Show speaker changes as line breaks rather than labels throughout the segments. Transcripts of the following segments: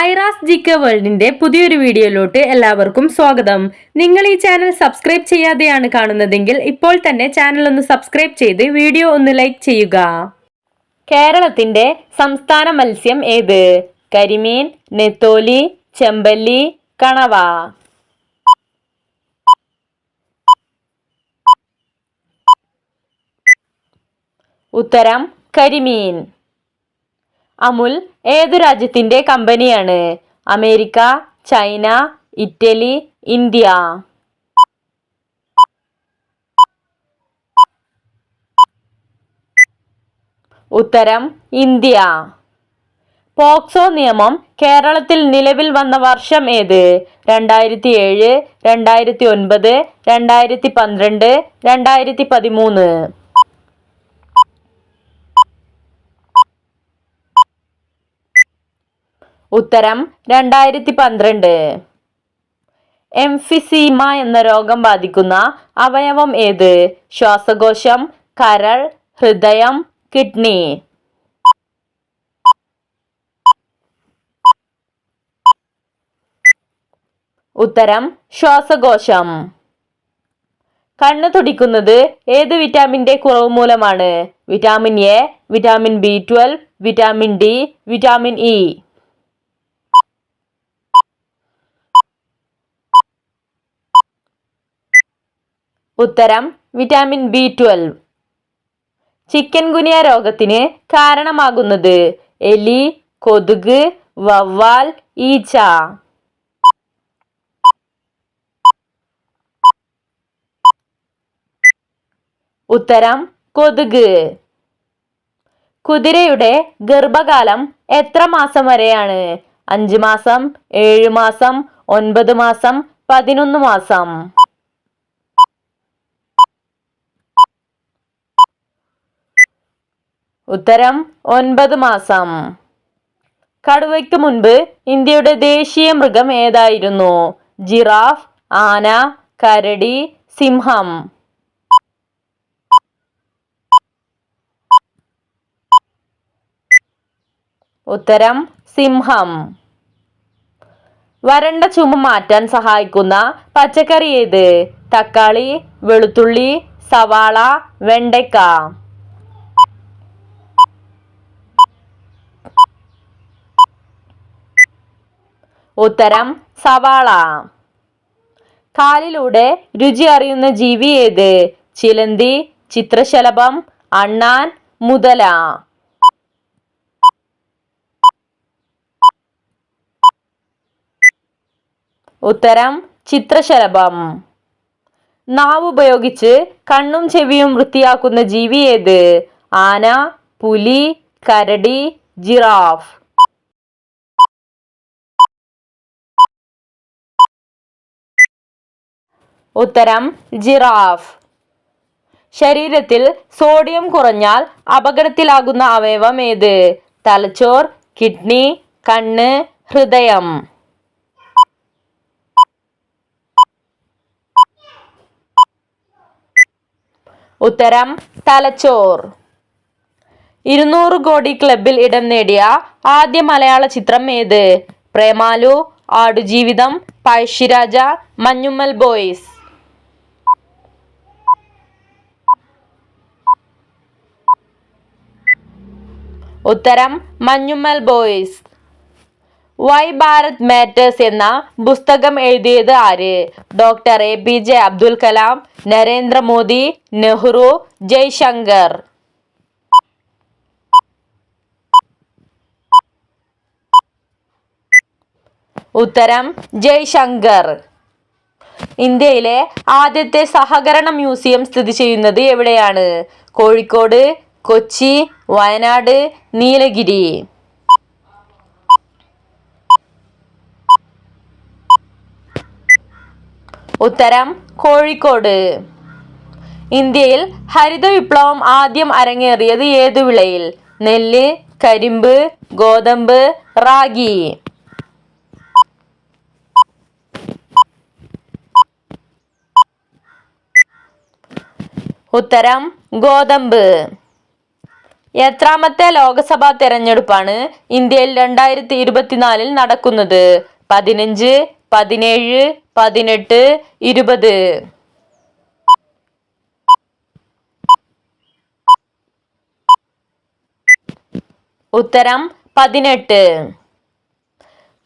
ഐറാസ് ജിക്ക വേൾഡിന്റെ പുതിയൊരു വീഡിയോയിലോട്ട് എല്ലാവർക്കും സ്വാഗതം. നിങ്ങൾ ഈ ചാനൽ സബ്സ്ക്രൈബ് ചെയ്യാതെയാണ് കാണുന്നതെങ്കിൽ ഇപ്പോൾ തന്നെ ചാനൽ ഒന്ന് സബ്സ്ക്രൈബ് ചെയ്ത് വീഡിയോ ഒന്ന് ലൈക്ക് ചെയ്യുക. കേരളത്തിന്റെ സംസ്ഥാന മത്സ്യം ഏത്? കരിമീൻ നെത്തോലി ചെമ്പല്ലി കണവ. ഉത്തരം കരിമീൻ. അമുൽ ഏതു രാജ്യത്തിന്റെ കമ്പനിയാണ്? America China Italy India. ഉത്തരം ഇന്ത്യ. പോക്സോ നിയമം കേരളത്തിൽ നിലവിൽ വന്ന വർഷം ഏത്? രണ്ടായിരത്തി ഏഴ് രണ്ടായിരത്തി ഒൻപത് രണ്ടായിരത്തി പന്ത്രണ്ട് രണ്ടായിരത്തി പതിമൂന്ന് ഉത്തരം രണ്ടായിരത്തി പന്ത്രണ്ട് എംഫിസീമ എന്ന രോഗം ബാധിക്കുന്ന അവയവം ഏത്? ശ്വാസകോശം കരൾ ഹൃദയം കിഡ്നി. ഉത്തരം ശ്വാസകോശം. കണ്ണ് തുടിക്കുന്നത് ഏത് വിറ്റാമിന്റെ കുറവ് മൂലമാണ്? Vitamin A vitamin B twelve vitamin D vitamin E. ഉത്തരം vitamin B twelve chikungunya രോഗത്തിന് കാരണമാകുന്നത് എലി കൊതുക് വവ്വാൽ ഈച്ച. ഉത്തരം കൊതുക്. കുതിരയുടെ ഗർഭകാലം എത്ര മാസം വരെയാണ്? അഞ്ച് മാസം ഏഴ് മാസം ഒൻപത് മാസം പതിനൊന്ന് മാസം. ഉത്തരം ഒൻപത് മാസം. കടുവയ്ക്ക് മുൻപ് ഇന്ത്യയുടെ ദേശീയ മൃഗം ഏതായിരുന്നു? ജിറാഫ് ആന കരടി സിംഹം. ഉത്തരം സിംഹം. വരണ്ട ചുമ മാറ്റാൻ സഹായിക്കുന്ന പച്ചക്കറി ഏത്? തക്കാളി വെളുത്തുള്ളി സവാള വെണ്ടയ്ക്ക. ഉത്തരം സവാള. കാലിലൂടെ രുചി അറിയുന്ന ജീവി ഏത്? ചിലന്തി ചിത്രശലഭം അണ്ണാൻ മുതല. ഉത്തരം ചിത്രശലഭം. നാവ് ഉപയോഗിച്ച് കണ്ണും ചെവിയും വൃത്തിയാക്കുന്ന ജീവി ഏത്? ആന പുലി കരടി ജിറാഫ്. ഉത്തരം ജിറാഫ്. ശരീരത്തിൽ സോഡിയം കുറഞ്ഞാൽ അപകടത്തിലാകുന്ന അവയവം ഏത്? തലച്ചോർ കിഡ്നി കണ്ണ് ഹൃദയം. ഉത്തരം തലച്ചോർ. ഇരുന്നൂറ് കോടി ക്ലബിൽ ഇടം നേടിയ ആദ്യ മലയാള ചിത്രം ഏത്? പ്രേമാലു ആടുജീവിതം പഴശ്ശിരാജ മഞ്ഞുമ്മൽ ബോയ്സ്. ഉത്തരം Manjummel Boys. Why Bharat Matters എന്ന പുസ്തകം എഴുതിയത് ആര്? Doctor A P J Abdul Kalam Narendra Modi Nehru Jaishankar. ഉത്തരം ജയ്ശങ്കർ. ഇന്ത്യയിലെ ആദ്യത്തെ സഹകരണ മ്യൂസിയം സ്ഥിതി ചെയ്യുന്നത് എവിടെയാണ്? കോഴിക്കോട് കൊച്ചി വയനാട് നീലഗിരി. ഉത്തരം കോഴിക്കോട്. ഇന്ത്യയിൽ ഹരിത വിപ്ലവം ആദ്യം അരങ്ങേറിയത് ഏതു വിളയിൽ? നെല്ല് കരിമ്പ് ഗോതമ്പ് റാഗി. ഉത്തരം ഗോതമ്പ്. എത്രാമത്തെ ലോക്സഭാ തെരഞ്ഞെടുപ്പാണ് ഇന്ത്യയിൽ രണ്ടായിരത്തി ഇരുപത്തിനാലിൽ നടക്കുന്നത്. പതിനഞ്ച് പതിനേഴ് പതിനെട്ട് ഇരുപത്. ഉത്തരം പതിനെട്ട്.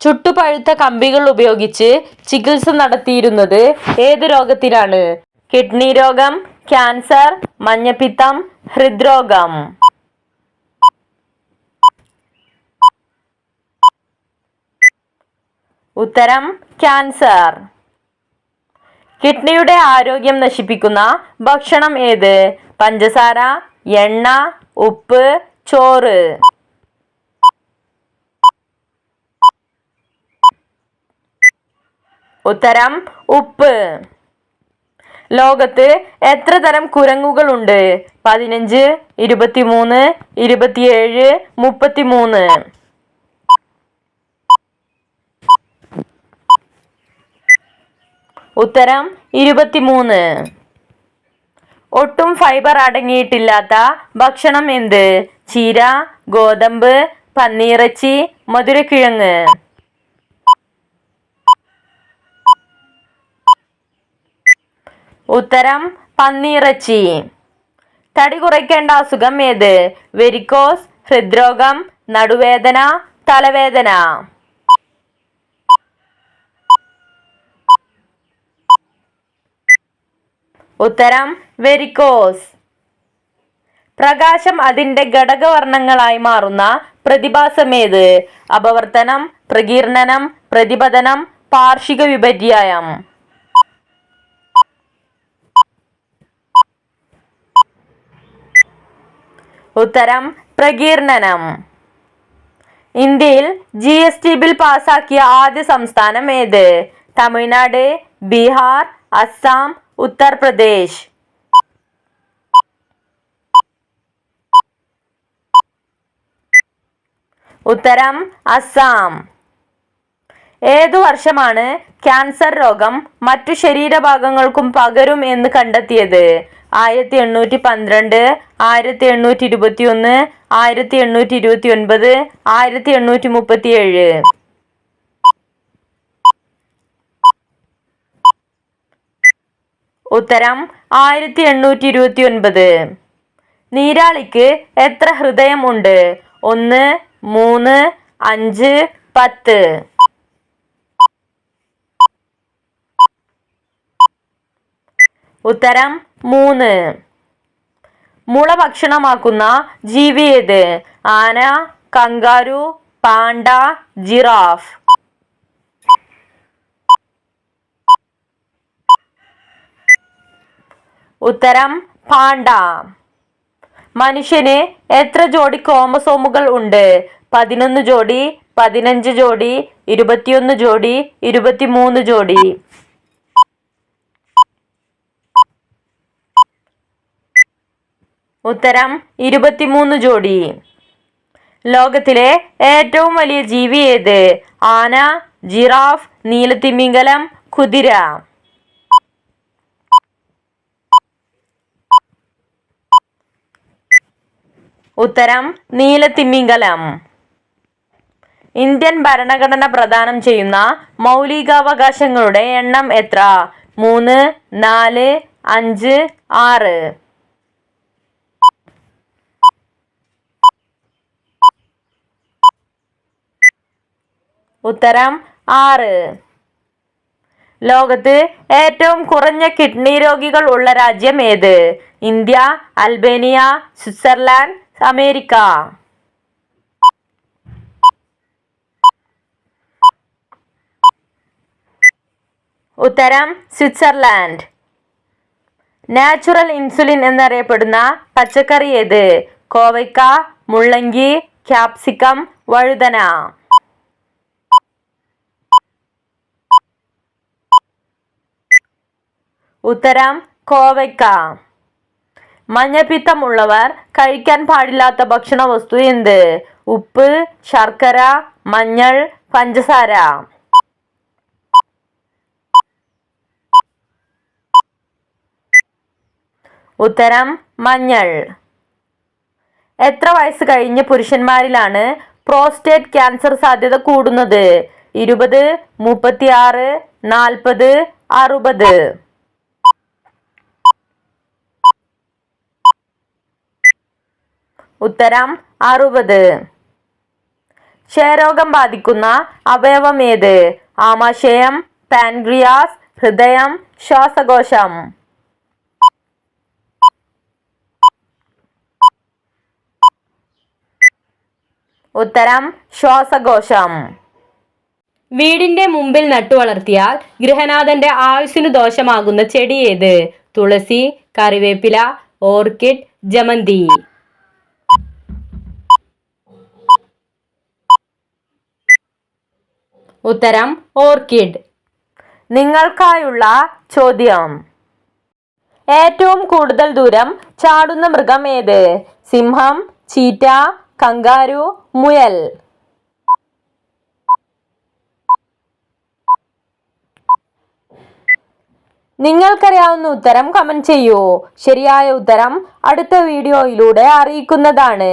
ചുട്ടുപഴുത്ത കമ്പികൾ ഉപയോഗിച്ച് ചികിത്സ നടത്തിയിരുന്നത് ഏത് രോഗത്തിനാണ് കിഡ്നി രോഗം ക്യാൻസർ മഞ്ഞപ്പിത്തം ഹൃദ്രോഗം. ഉത്തരം ക്യാൻസർ. കിഡ്നിയുടെ ആരോഗ്യം നശിപ്പിക്കുന്ന ഭക്ഷണം ഏത്? പഞ്ചസാര എണ്ണ ഉപ്പ് ചോറ്. ഉത്തരം ഉപ്പ്. ലോകത്ത് എത്ര തരം കുരങ്ങുകളുണ്ട് പതിനഞ്ച് ഇരുപത്തിമൂന്ന് ഇരുപത്തിയേഴ് മുപ്പത്തിമൂന്ന്. ഉത്തരം ഇരുപത്തിമൂന്ന്. ഒട്ടും ഫൈബർ അടങ്ങിയിട്ടില്ലാത്ത ഭക്ഷണം എന്ത്? ചീര ഗോതമ്പ് പന്നിയിറച്ചി മധുരക്കിഴങ്ങ്. ഉത്തരം പന്നിയിറച്ചി തടി കുറയ്ക്കേണ്ട അസുഖം ഏത്? വെരിക്കോസ് ഹൃദ്രോഗം നടുവേദന തലവേദന. ഉത്തരം വെരിക്കോസ്. പ്രകാശം അതിന്റെ ഘടകവർണങ്ങളായി മാറുന്ന പ്രതിഭാസമേത്? അപവർത്തനം പ്രകീർണനം പ്രതിപതനം പാർഷിക വിപര്യായം. ഉത്തരം പ്രകീർണനം. ഇന്ത്യയിൽ ജി എസ് ടി ബിൽ പാസാക്കിയ ആദ്യ സംസ്ഥാനം ഏത്? തമിഴ്നാട് ബീഹാർ അസം ഉത്തർപ്രദേശ്. ഉത്തരം അസം ഏതു വർഷമാണ് ക്യാൻസർ രോഗം മറ്റു ശരീരഭാഗങ്ങൾക്കും പകരും എന്ന് കണ്ടെത്തിയത്? ആയിരത്തി എണ്ണൂറ്റി പന്ത്രണ്ട് ആയിരത്തി എണ്ണൂറ്റി ഇരുപത്തി ഒന്ന് ആയിരത്തി എണ്ണൂറ്റി ഇരുപത്തി ഒൻപത് ആയിരത്തി എണ്ണൂറ്റി മുപ്പത്തി ഉത്തരം ആയിരത്തി എണ്ണൂറ്റി ഇരുപത്തി ഒൻപത് നീരാളിക്ക് എത്ര ഹൃദയമുണ്ട്? ഒന്ന് മൂന്ന് അഞ്ച് പത്ത്. ഉത്തരം മൂന്ന്. മുള ഭക്ഷണമാക്കുന്ന ജീവി ഏത്? ആന കങ്കാരു പാണ്ട ജിറാഫ്. ഉത്തരം പാണ്ട. മനുഷ്യന് എത്ര ജോഡി ക്രോമസോമുകൾ ഉണ്ട്? പതിനൊന്ന് ജോഡി പതിനഞ്ച് ജോഡി ഇരുപത്തിയൊന്ന് ജോഡി ഇരുപത്തിമൂന്ന് ജോഡി. ഉത്തരം ഇരുപത്തിമൂന്ന് ജോഡി. ലോകത്തിലെ ഏറ്റവും വലിയ ജീവി ഏത്? ആന ജിറാഫ് നീലത്തിമിംഗലം കുതിര. ഉത്തരം നീലത്തിമിംഗലം. ഇന്ത്യൻ ഭരണഘടന പ്രദാനം ചെയ്യുന്ന മൗലികാവകാശങ്ങളുടെ എണ്ണം എത്ര? മൂന്ന് നാല് അഞ്ച് ആറ്. ഉത്തരം ആറ്. ലോകത്ത് ഏറ്റവും കുറഞ്ഞ കിഡ്നി രോഗികൾ ഉള്ള രാജ്യം ഏത്? India Albania Switzerland America. ഉത്തരം സ്വിറ്റ്സർലാൻഡ്. നാച്ചുറൽ ഇൻസുലിൻ എന്നറിയപ്പെടുന്ന പച്ചക്കറി ഏത്? കോവയ്ക്ക മുള്ളങ്കി ക്യാപ്സിക്കം വഴുതന. ഉത്തരം കോവയ്ക്ക. മഞ്ഞപ്പിത്തമുള്ളവർ കഴിക്കാൻ പാടില്ലാത്ത ഭക്ഷണ വസ്തു എന്ത്? ഉപ്പ് ശർക്കര മഞ്ഞൾ പഞ്ചസാര. ഉത്തരം മഞ്ഞൾ. എത്ര വയസ്സ് കഴിഞ്ഞ പുരുഷന്മാരിലാണ് പ്രോസ്റ്റേറ്റ് ക്യാൻസർ സാധ്യത കൂടുന്നത്? ഇരുപത് മുപ്പത്തിയാറ് നാൽപ്പത് അറുപത്. ഉത്തരം അറുപത്. ക്ഷയരോഗം ബാധിക്കുന്ന അവയവം ഏത് ആമാശയം പാൻക്രിയാസ് ഹൃദയം ശ്വാസകോശം. ഉത്തരം ശ്വാസകോശം. വീടിന്റെ മുമ്പിൽ നട്ടുവളർത്തിയാൽ ഗൃഹനാഥന്റെ ആയുസ്സിനു ദോഷമാകുന്ന ചെടി ഏത്? തുളസി കറിവേപ്പില ഓർക്കിഡ് ജമന്തി. ഉത്തരം ഓർക്കിഡ്. നിങ്ങൾക്കായുള്ള ചോദ്യം. ഏറ്റവും കൂടുതൽ ദൂരം ചാടുന്ന മൃഗം ഏത്? സിംഹം ചീറ്റ കങ്കാരു മുയൽ. നിങ്ങൾക്കറിയാവുന്ന ഉത്തരം കമന്റ് ചെയ്യൂ. ശരിയായ ഉത്തരം അടുത്ത വീഡിയോയിലൂടെ അറിയിക്കുന്നതാണ്.